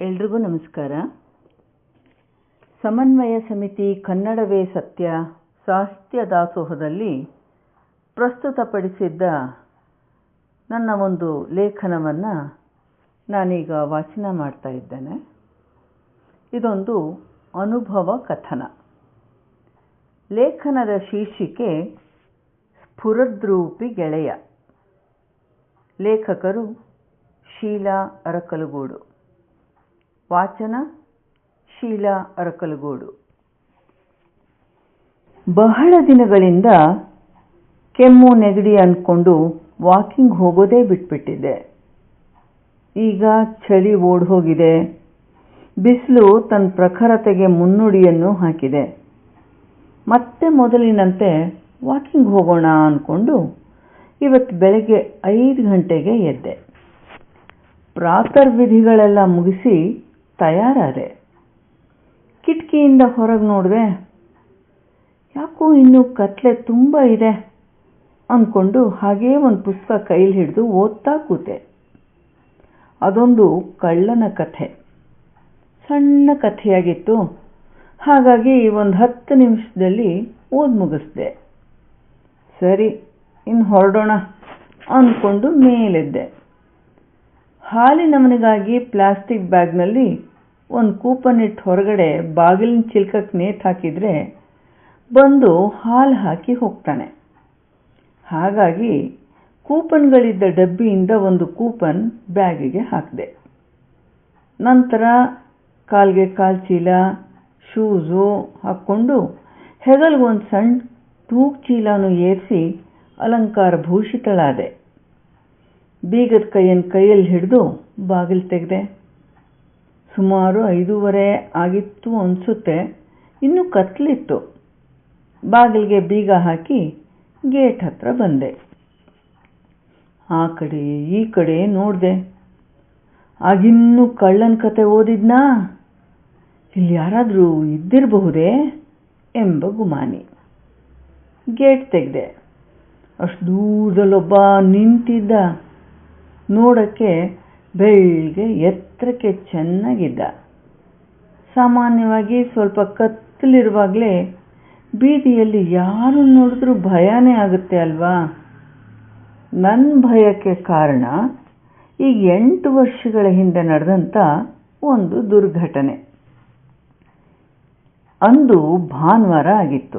ಎಲ್ರಿಗೂ ನಮಸ್ಕಾರ. ಸಮನ್ವಯ ಸಮಿತಿ ಕನ್ನಡವೇ ಸತ್ಯ, ಸಾಹಿತ್ಯ ದಾಸೋಹದಲ್ಲಿ ಪ್ರಸ್ತುತಪಡಿಸಿದ್ದ ನನ್ನ ಒಂದು ಲೇಖನವನ್ನು ನಾನೀಗ ವಾಚನ ಮಾಡ್ತಾ ಇದ್ದೇನೆ. ಇದೊಂದು ಅನುಭವ ಕಥನ. ಲೇಖನದ ಶೀರ್ಷಿಕೆ ಸ್ಫುರದ್ರೂಪಿ ಗೆಳೆಯ. ಲೇಖಕರು ಶೀಲಾ ಅರಕಲಗೂಡು. ವಾಚನ, ಶೀಲಾ, ಅರಕಲಗೋಡು. ಬಹಳ ದಿನಗಳಿಂದ ಕೆಮ್ಮು, ನೆಗಡಿ ಅಂದ್ಕೊಂಡು ವಾಕಿಂಗ್ ಹೋಗೋದೇ ಬಿಟ್ಬಿಟ್ಟಿದ್ದೆ ಈಗ ಚಳಿ ಓಡ್ ಹೋಗಿದೆ ಬಿಸಿಲು ತನ್ನ ಪ್ರಖರತೆಗೆ ಮುನ್ನುಡಿಯನ್ನು ಹಾಕಿದೆ. ಮತ್ತೆ ಮೊದಲಿನಂತೆ ವಾಕಿಂಗ್ ಹೋಗೋಣ ಅಂದ್ಕೊಂಡು ಇವತ್ತು ಬೆಳಗ್ಗೆ ಐದು ಗಂಟೆಗೆ ಎದ್ದೆ. ಪ್ರಾತರ್ವಿಧಿಗಳೆಲ್ಲ ಮುಗಿಸಿ ತಯಾರಾದೆ ಕಿಟಕಿಯಿಂದ ಹೊರಗೆ ನೋಡಿದೆ, ಯಾಕೋ ಇನ್ನೂ ಕತ್ಲೆ ತುಂಬ ಇದೆ ಅಂದ್ಕೊಂಡು ಹಾಗೇ ಒಂದು ಪುಸ್ತಕ ಕೈಲಿ ಹಿಡಿದು ಓದ್ತಾ ಕೂತೆ. ಅದೊಂದು ಕಳ್ಳನ ಕಥೆ. ಸಣ್ಣ ಕಥೆಯಾಗಿತ್ತು. ಹಾಗಾಗಿ ಒಂದು ಹತ್ತು ನಿಮಿಷದಲ್ಲಿ ಓದಿ ಮುಗಿಸ್ದೆ. ಸರಿ ಇನ್ನು ಹೊರಡೋಣ ಅಂದ್ಕೊಂಡು ಮೇಲೆದ್ದೆ. ಹಾಲಿನವನಿಗಾಗಿ ಪ್ಲಾಸ್ಟಿಕ್ ಬ್ಯಾಗ್ನಲ್ಲಿ ಒಂದು ಕೂಪನ್ ಇಟ್ಟು ಹೊರಗಡೆ ಬಾಗಿಲಿನ ಚಿಲ್ಕಕ್ಕೆ ನೇತು ಹಾಕಿದರೆ ಬಂದು ಹಾಲು ಹಾಕಿ ಹೋಗ್ತಾನೆ. ಹಾಗಾಗಿ ಕೂಪನ್ಗಳಿದ್ದ ಡಬ್ಬಿಯಿಂದ ಒಂದು ಕೂಪನ್ ಬ್ಯಾಗಿಗೆ ಹಾಕಿದೆ. ನಂತರ ಕಾಲ್ಗೆ ಕಾಲು ಚೀಲ, ಶೂಸು ಹಾಕ್ಕೊಂಡು ಹೆಗಲ್ಗೊಂದು ಸಣ್ಣ ತೂಕ್ ಚೀಲನೂ ಏರಿಸಿ ಅಲಂಕಾರ ಭೂಷಿತಳಾದೆ. ಬೀಗದ ಕೈಯನ್ನು ಕೈಯಲ್ಲಿ ಹಿಡಿದು ಬಾಗಿಲು ತೆಗೆದೆ. ಸುಮಾರು ಐದೂವರೆ ಆಗಿತ್ತು ಅನಿಸುತ್ತೆ. ಇನ್ನೂ ಕತ್ಲಿತ್ತು. ಬಾಗಿಲಿಗೆ ಬೀಗ ಹಾಕಿ ಗೇಟ್ ಹತ್ರ ಬಂದೆ. ಆ ಕಡೆ, ಈ ಕಡೆ ನೋಡಿದೆ. ಆಗಿನ್ನೂ ಕಳ್ಳನ ಕತೆ ಓದಿದ್ನಾ? ಇಲ್ಲಿ ಯಾರಾದರೂ ಇದ್ದಿರಬಹುದೇ ಎಂಬ ಗುಮಾನಿ. ಗೇಟ್ ತೆಗೆದೆ. ಅಷ್ಟು ದೂರದಲ್ಲೊಬ್ಬ ನಿಂತಿದ್ದ. ನೋಡೋಕ್ಕೆ ಬೆಳ್ಳಗೆ ಎತ್ತರಕ್ಕೆ ಚೆನ್ನಾಗಿದ್ದ. ಸಾಮಾನ್ಯವಾಗಿ ಸ್ವಲ್ಪ ಕತ್ತಲಿರುವಾಗಲೇ ಬೀದಿಯಲ್ಲಿ ಯಾರು ನೋಡಿದ್ರೂ ಭಯನೇ ಆಗುತ್ತೆ ಅಲ್ವಾ? ನನ್ನ ಭಯಕ್ಕೆ ಕಾರಣ ಈ ಎಂಟು ವರ್ಷಗಳ ಹಿಂದೆ ನಡೆದಂಥ ಒಂದು ದುರ್ಘಟನೆ. ಅಂದು ಭಾನುವಾರ ಆಗಿತ್ತು.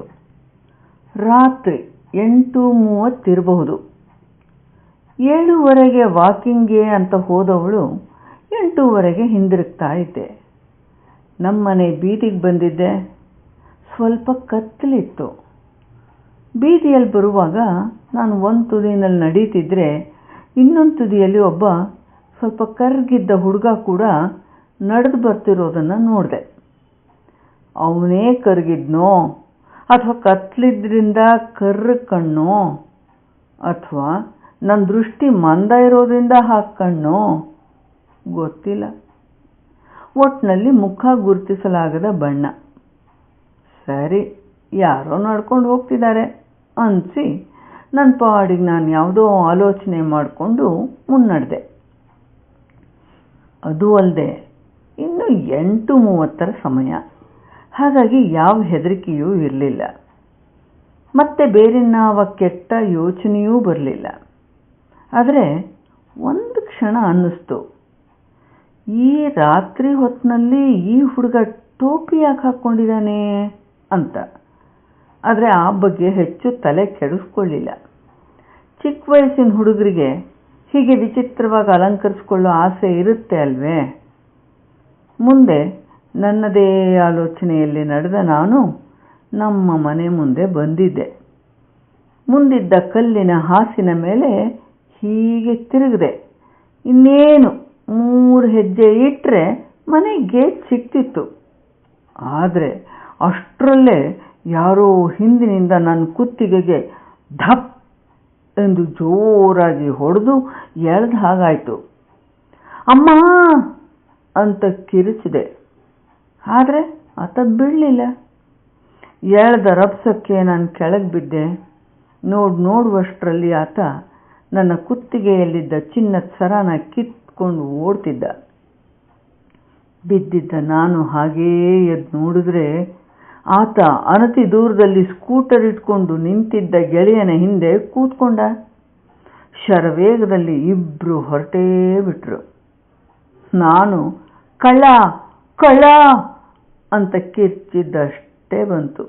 ರಾತ್ರಿ ಎಂಟು ಮೂವತ್ತಿರಬಹುದು ಏಳುವರೆಗೆ ವಾಕಿಂಗ್ಗೆ ಅಂತ ಹೋದವಳು ಎಂಟೂವರೆಗೆ ಹಿಂದಿರುಗ್ತಾ ಇದ್ದೆ. ನಮ್ಮನೆ ಬೀದಿಗೆ ಬಂದಿದ್ದೆ. ಸ್ವಲ್ಪ ಕತ್ತಲಿತ್ತು ಬೀದಿಯಲ್ಲಿ ಬರುವಾಗ ನಾನು ಒಂದು ತುದಿನಲ್ಲಿ ನಡೀತಿದ್ರೆ ಇನ್ನೊಂದು ತುದಿಯಲ್ಲಿ ಒಬ್ಬ ಸ್ವಲ್ಪ ಕರ್ಗಿದ್ದ ಹುಡುಗ ಕೂಡ ನಡೆದು ಬರ್ತಿರೋದನ್ನು ನೋಡಿದೆ. ಅವನೇ ಕರ್ಗಿದ್ನೋ ಅಥವಾ ಕತ್ತಲಿದ್ದರಿಂದ ಕರ್ರ ಕಣ್ಣೋ ಅಥವಾ ನನ್ನ ದೃಷ್ಟಿ ಮಂದ ಇರೋದ್ರಿಂದ ಹಾಕ್ಕಣ್ಣು ಗೊತ್ತಿಲ್ಲ. ಒಟ್ಟಿನಲ್ಲಿ ಮುಖ ಗುರುತಿಸಲಾಗದ ಬಣ್ಣ. ಸರಿ, ಯಾರೋ ನಡ್ಕೊಂಡು ಹೋಗ್ತಿದ್ದಾರೆ. ಅನಿಸಿ ನನ್ನ ಪಾಡಿಗೆ ನಾನು ಯಾವುದೋ ಆಲೋಚನೆ ಮಾಡಿಕೊಂಡು ಮುನ್ನಡೆದೆ. ಅದು ಅಲ್ಲದೆ ಇನ್ನು ಎಂಟು ಮೂವತ್ತರ ಸಮಯ. ಹಾಗಾಗಿ ಯಾವ ಹೆದರಿಕೆಯೂ ಇರಲಿಲ್ಲ. ಮತ್ತೆ ಬೇರೆನಾವ ಕೆಟ್ಟ ಯೋಚನೆಯೂ ಬರಲಿಲ್ಲ. ಆದರೆ ಒಂದು ಕ್ಷಣ ಅನ್ನಿಸ್ತು. ಈ ರಾತ್ರಿ ಹೊತ್ತಿನಲ್ಲಿ ಈ ಹುಡುಗ ಟೋಪಿ ಯಾಕೆ ಹಾಕ್ಕೊಂಡಿದ್ದಾನೆ ಅಂತ. ಆದರೆ ಆ ಬಗ್ಗೆ ಹೆಚ್ಚು ತಲೆ ಕೆಡಿಸ್ಕೊಳ್ಳಿಲ್ಲ. ಚಿಕ್ಕ ವಯಸ್ಸಿನ ಹುಡುಗರಿಗೆ ಹೀಗೆ ವಿಚಿತ್ರವಾಗಿ ಅಲಂಕರಿಸ್ಕೊಳ್ಳೋ ಆಸೆ ಇರುತ್ತೆ ಅಲ್ವೇ? ಮುಂದೆ ನನ್ನದೇ ಆಲೋಚನೆಯಲ್ಲಿ ನಡೆದ ನಾನು ನಮ್ಮ ಮನೆ ಮುಂದೆ ಬಂದಿದ್ದೆ. ಮುಂದಿದ್ದ ಕಲ್ಲಿನ ಹಾಸಿನ ಮೇಲೆ ಹೀಗೆ ತಿರುಗಿದೆ. ಇನ್ನೇನು? ಮೂರು ಹೆಜ್ಜೆ ಇಟ್ಟರೆ ಮನೆ ಗೇಟ್ ಸಿಕ್ತಿತ್ತು. ಆದರೆ ಅಷ್ಟರಲ್ಲೇ ಯಾರೋ ಹಿಂದಿನಿಂದ ನನ್ನ ಕುತ್ತಿಗೆಗೆ ಧಪ್ ಎಂದು ಜೋರಾಗಿ ಹೊಡೆದು ಎಳೆದ ಹಾಗಾಯಿತು. ಅಮ್ಮ! ಅಂತ ಕಿರಿಚಿದೆ. ಆದರೆ ಆತ ಬೀಳಲಿಲ್ಲ. ಎಳೆದ ರಭಸಕ್ಕೆ ನಾನು ಕೆಳಗೆ ಬಿದ್ದೆ. ನೋಡಿ ನೋಡುವಷ್ಟರಲ್ಲಿ ಆತ ನನ್ನ ಕುತ್ತಿಗೆಯಲ್ಲಿದ್ದ ಚಿನ್ನದ ಸರನ ಕಿತ್ಕೊಂಡು ಓಡ್ತಿದ್ದ. ಬಿದ್ದಿದ್ದ ನಾನು ಹಾಗೇ ಎದ್ದು ನೋಡಿದ್ರೆ ಆತ ಅನತಿ ದೂರದಲ್ಲಿ ಸ್ಕೂಟರ್ ಇಟ್ಕೊಂಡು ನಿಂತಿದ್ದ ಗೆಳೆಯನ ಹಿಂದೆ ಕೂತ್ಕೊಂಡ. ಶರವೇಗದಲ್ಲಿ ಇಬ್ರು ಹೊರಟೇ ಬಿಟ್ರು. ನಾನು ಕಳ ಕಳ ಅಂತ ಕಿರ್ಚಿದ್ದಷ್ಟೇ ಬಂತು.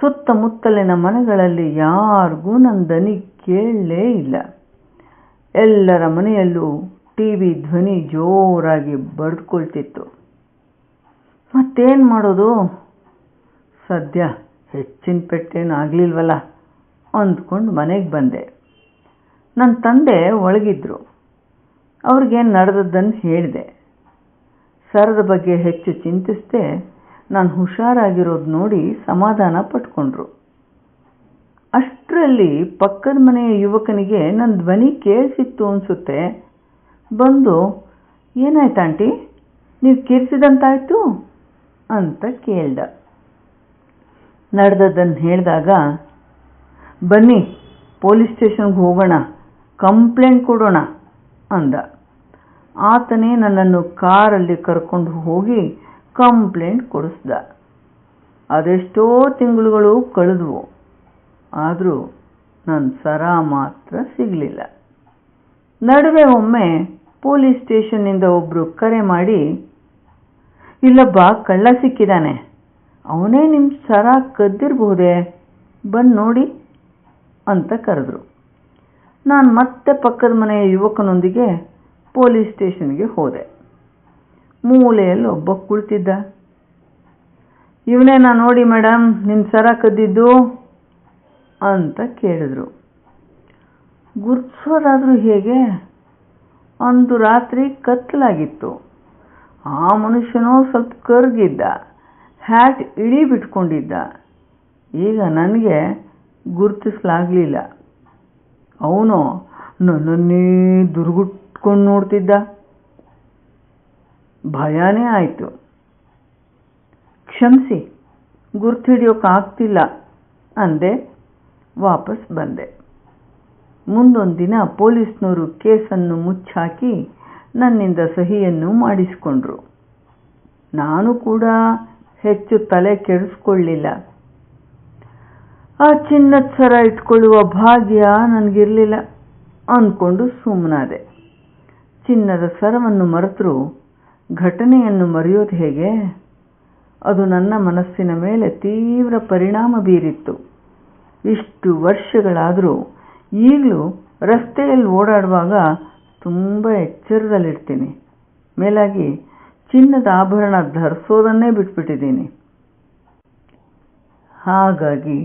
ಸುತ್ತಮುತ್ತಲಿನ ಮನೆಗಳಲ್ಲಿ ಯಾರಿಗೂ ನನ್ನ ದನಿ ಕೇಳಲೇ ಇಲ್ಲ. ಎಲ್ಲರ ಮನೆಯಲ್ಲೂ ಟಿ ವಿ ಧ್ವನಿ ಜೋರಾಗಿ ಬಡ್ಕೊಳ್ತಿತ್ತು. ಮತ್ತೇನು ಮಾಡೋದು? ಸದ್ಯ ಹೆಚ್ಚಿನ ಪೆಟ್ಟೇನು ಆಗಲಿಲ್ವಲ್ಲ? ಅಂದ್ಕೊಂಡು ಮನೆಗೆ ಬಂದೆ. ನನ್ನ ತಂದೆ ಒಳಗಿದ್ರು. ಅವ್ರಿಗೇನು ನಡೆದದ್ದನ್ನು ಹೇಳಿದೆ. ಸರದ ಬಗ್ಗೆ ಹೆಚ್ಚು ಚಿಂತಿಸದೆ ನಾನು ಹುಷಾರಾಗಿರೋದು ನೋಡಿ ಸಮಾಧಾನ ಪಟ್ಕೊಂಡ್ರು. ಅಷ್ಟರಲ್ಲಿ ಪಕ್ಕದ ಮನೆಯ ಯುವಕನಿಗೆ ನನ್ನ ಧ್ವನಿ ಕೇಳಿಸಿತ್ತು ಅನಿಸುತ್ತೆ. ಬಂದು, ಏನಾಯ್ತು ಆಂಟಿ? ನೀವು ಕಿರ್ಚಿದಂತಾಯ್ತು ಅಂತ ಕೇಳ್ದ. ನಡೆದದ್ದನ್ನು ಹೇಳಿದಾಗ, ಬನ್ನಿ, ಪೊಲೀಸ್ ಸ್ಟೇಷನ್ಗೆ ಹೋಗೋಣ, ಕಂಪ್ಲೇಂಟ್ ಕೊಡೋಣ ಅಂದ. ಆತನೇ ನನ್ನನ್ನು ಕಾರಲ್ಲಿ ಕರ್ಕೊಂಡು ಹೋಗಿ ಕಂಪ್ಲೇಂಟ್ ಕೊಡಿಸ್ದ. ಅದೆಷ್ಟೋ ತಿಂಗಳುಗಳು ಕಳೆದವು. ಆದರೂ ನನ್ನ ಸರ ಮಾತ್ರ ಸಿಗಲಿಲ್ಲ. ನಡುವೆ ಒಮ್ಮೆ ಪೊಲೀಸ್ ಸ್ಟೇಷನ್ನಿಂದ ಒಬ್ಬರು ಕರೆ ಮಾಡಿ, ಇಲ್ಲೊಬ್ಬ ಕಳ್ಳ ಸಿಕ್ಕಿದ್ದಾನೆ ಅವನೇ ನಿಮ್ಮ ಸರ ಕದ್ದಿರಬಹುದೇ? ಬಂದು ನೋಡಿ ಅಂತ ಕರೆದ್ರು. ನಾನು ಮತ್ತೆ ಪಕ್ಕದ ಮನೆಯ ಯುವಕನೊಂದಿಗೆ ಪೊಲೀಸ್ ಸ್ಟೇಷನ್ಗೆ ಹೋದೆ. ಮೂಲೆಯಲ್ಲಿ ಒಬ್ಬ ಕುಳಿತಿದ್ದ. ಇವನೇನ ನೋಡಿ ಮೇಡಮ್ ನಿಮ್ಮ ಸರ ಕದ್ದಿದ್ದು? ಅಂತ ಕೇಳಿದ್ರು. ಗುರ್ತಿಸೋದಾದ್ರೂ ಹೇಗೆ? ಅಂದು ರಾತ್ರಿ ಕತ್ತಲಾಗಿತ್ತು ಆ ಮನುಷ್ಯನೋ ಸ್ವಲ್ಪ ಕರ್ಗಿದ್ದ, ಹ್ಯಾಟ್ ಇಳಿ ಬಿಟ್ಕೊಂಡಿದ್ದ. ಈಗ ನನಗೆ ಗುರುತಿಸ್ಲಾಗಲಿಲ್ಲ. ಅವನು ನನ್ನನ್ನೇ ದುರ್ಗುಟ್ಕೊಂಡು ನೋಡ್ತಿದ್ದ. ಭಯನೇ ಆಯಿತು. ಕ್ಷಮಿಸಿ, ಗುರ್ತು ಹಿಡಿಯೋಕ್ಕಾಗ್ತಿಲ್ಲ ಅಂದೆ. ವಾಪಸ್ ಬಂದೆ. ಮುಂದೊಂದು ದಿನ ಪೊಲೀಸ್ನವರು ಕೇಸನ್ನು ಮುಚ್ಚಾಕಿ ನನ್ನಿಂದ ಸಹಿಯನ್ನು ಮಾಡಿಸಿಕೊಂಡ್ರು. ನಾನು ಕೂಡ ಹೆಚ್ಚು ತಲೆ ಕೆಡಿಸ್ಕೊಳ್ಳಿಲ್ಲ. ಆ ಚಿನ್ನದ ಸರ ಇಟ್ಕೊಳ್ಳುವ ಭಾಗ್ಯ ನನಗಿರಲಿಲ್ಲ ಅಂದ್ಕೊಂಡು ಸುಮ್ಮನಾದೆ ಚಿನ್ನದ ಸರವನ್ನು ಮರೆತರೂ ಘಟನೆಯನ್ನು ಮರೆಯೋದು ಹೇಗೆ? ಅದು ನನ್ನ ಮನಸ್ಸಿನ ಮೇಲೆ ತೀವ್ರ ಪರಿಣಾಮ ಬೀರಿತ್ತು. ಇಷ್ಟು ವರ್ಷಗಳಾದರೂ ಈಗಲೂ ರಸ್ತೆಯಲ್ಲಿ ಓಡಾಡುವಾಗ ತುಂಬ ಎಚ್ಚರದಲ್ಲಿರ್ತೀನಿ. ಮೇಲಾಗಿ ಚಿನ್ನದ ಆಭರಣ ಧರಿಸೋದನ್ನೇ ಬಿಟ್ಬಿಟ್ಟಿದ್ದೀನಿ. ಹಾಗಾಗಿ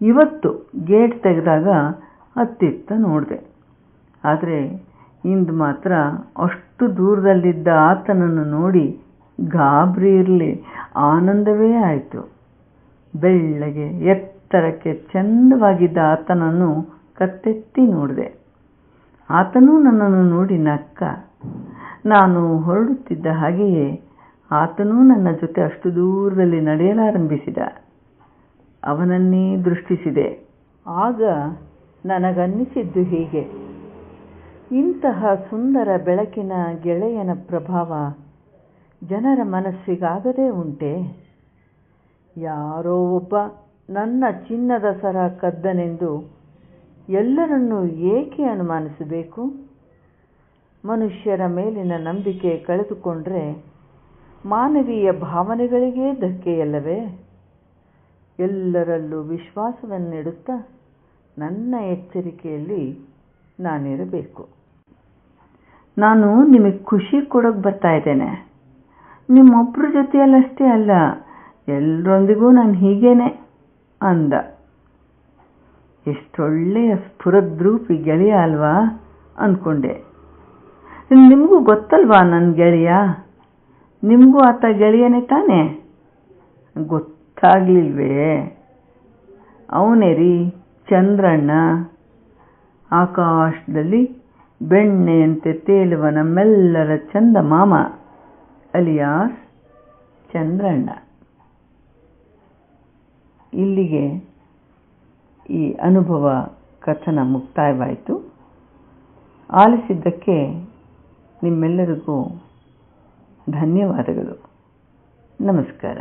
ಇವತ್ತು ಗೇಟ್ ತೆಗೆದಾಗ ಅತ್ತಿತ್ತ ನೋಡಿದೆ. ಆದರೆ ಇಂದು ಮಾತ್ರ ಅಷ್ಟು ದೂರದಲ್ಲಿದ್ದ ಆತನನ್ನು ನೋಡಿ ಗಾಬರಿ ಇರಲಿ ಆನಂದವೇ ಆಯಿತು. ಬೆಳ್ಳಗೆ ಎತ್ತರಕ್ಕೆ ಚಂದವಾಗಿದ್ದ ಆತನನ್ನು ಕತ್ತೆತ್ತಿ ನೋಡಿದೆ. ಆತನೂ ನನ್ನನ್ನು ನೋಡಿ ನಕ್ಕ, ನಾನು ಹೊರಡುತ್ತಿದ್ದ ಹಾಗೆಯೇ ಆತನೂ ನನ್ನ ಜೊತೆ ಅಷ್ಟು ದೂರದಲ್ಲಿ ನಡೆಯಲಾರಂಭಿಸಿದ. ಅವನನ್ನೇ ದೃಷ್ಟಿಸಿದೆ. ಆಗ ನನಗನ್ನಿಸಿದ್ದು ಹೀಗೆ. ಇಂತಹ ಸುಂದರ ಬೆಳಕಿನ ಗೆಳೆಯನ ಪ್ರಭಾವ ಜನರ ಮನಸ್ಸಿಗಾಗದೇ ಉಂಟೆ? ಯಾರೋ ಒಬ್ಬ ನನ್ನ ಚಿನ್ನದ ಸರ ಕದ್ದನೆಂದು ಎಲ್ಲರನ್ನೂ ಏಕೆ ಅನುಮಾನಿಸಬೇಕು? ಮನುಷ್ಯರ ಮೇಲಿನ ನಂಬಿಕೆ ಕಳೆದುಕೊಂಡ್ರೆ ಮಾನವೀಯ ಭಾವನೆಗಳಿಗೇ ಧಕ್ಕೆಯಲ್ಲವೇ? ಎಲ್ಲರಲ್ಲೂ ವಿಶ್ವಾಸವನ್ನಿಡುತ್ತಾ ನನ್ನ ಎಚ್ಚರಿಕೆಯಲ್ಲಿ ನಾನಿರಬೇಕು. ನಾನು ನಿಮಗೆ ಖುಷಿ ಕೊಡೋಕೆ ಬರ್ತಾ ಇದ್ದೇನೆ. ನಿಮ್ಮೊಬ್ಬರ ಜೊತೆಯಲ್ಲಷ್ಟೇ ಅಲ್ಲ ಎಲ್ಲರೊಂದಿಗೂ ನಾನು ಹೀಗೇನೆ ಅಂದ. ಎಷ್ಟೊಳ್ಳೆಯ ಸ್ಫುರದ್ರೂಪಿ ಗೆಳೆಯ ಅಲ್ವಾ? ಅಂದ್ಕೊಂಡೆ. ನಿಮಗೂ ಗೊತ್ತಲ್ವಾ ನನ್ನ ಗೆಳೆಯ? ನಿಮಗೂ ಆತ ಗೆಳೆಯನೇ ತಾನೇ? ಗೊತ್ತಾಗ್ಲಿಲ್ವೇ? ಅವನೇ ರೀ ಚಂದ್ರಣ್ಣ. ಆಕಾಶದಲ್ಲಿ ಬೆಣ್ಣೆಯಂತೆ ತೇಲುವ ನಮ್ಮೆಲ್ಲರ ಚಂದ ಮಾಮ, ಅಲಿಯಾಸ್ ಚಂದ್ರಣ್ಣ. ಇಲ್ಲಿಗೆ ಈ ಅನುಭವ ಕಥನ ಮುಕ್ತಾಯವಾಯಿತು. ಆಲಿಸಿದ್ದಕ್ಕೆ ನಿಮ್ಮೆಲ್ಲರಿಗೂ ಧನ್ಯವಾದಗಳು. ನಮಸ್ಕಾರ.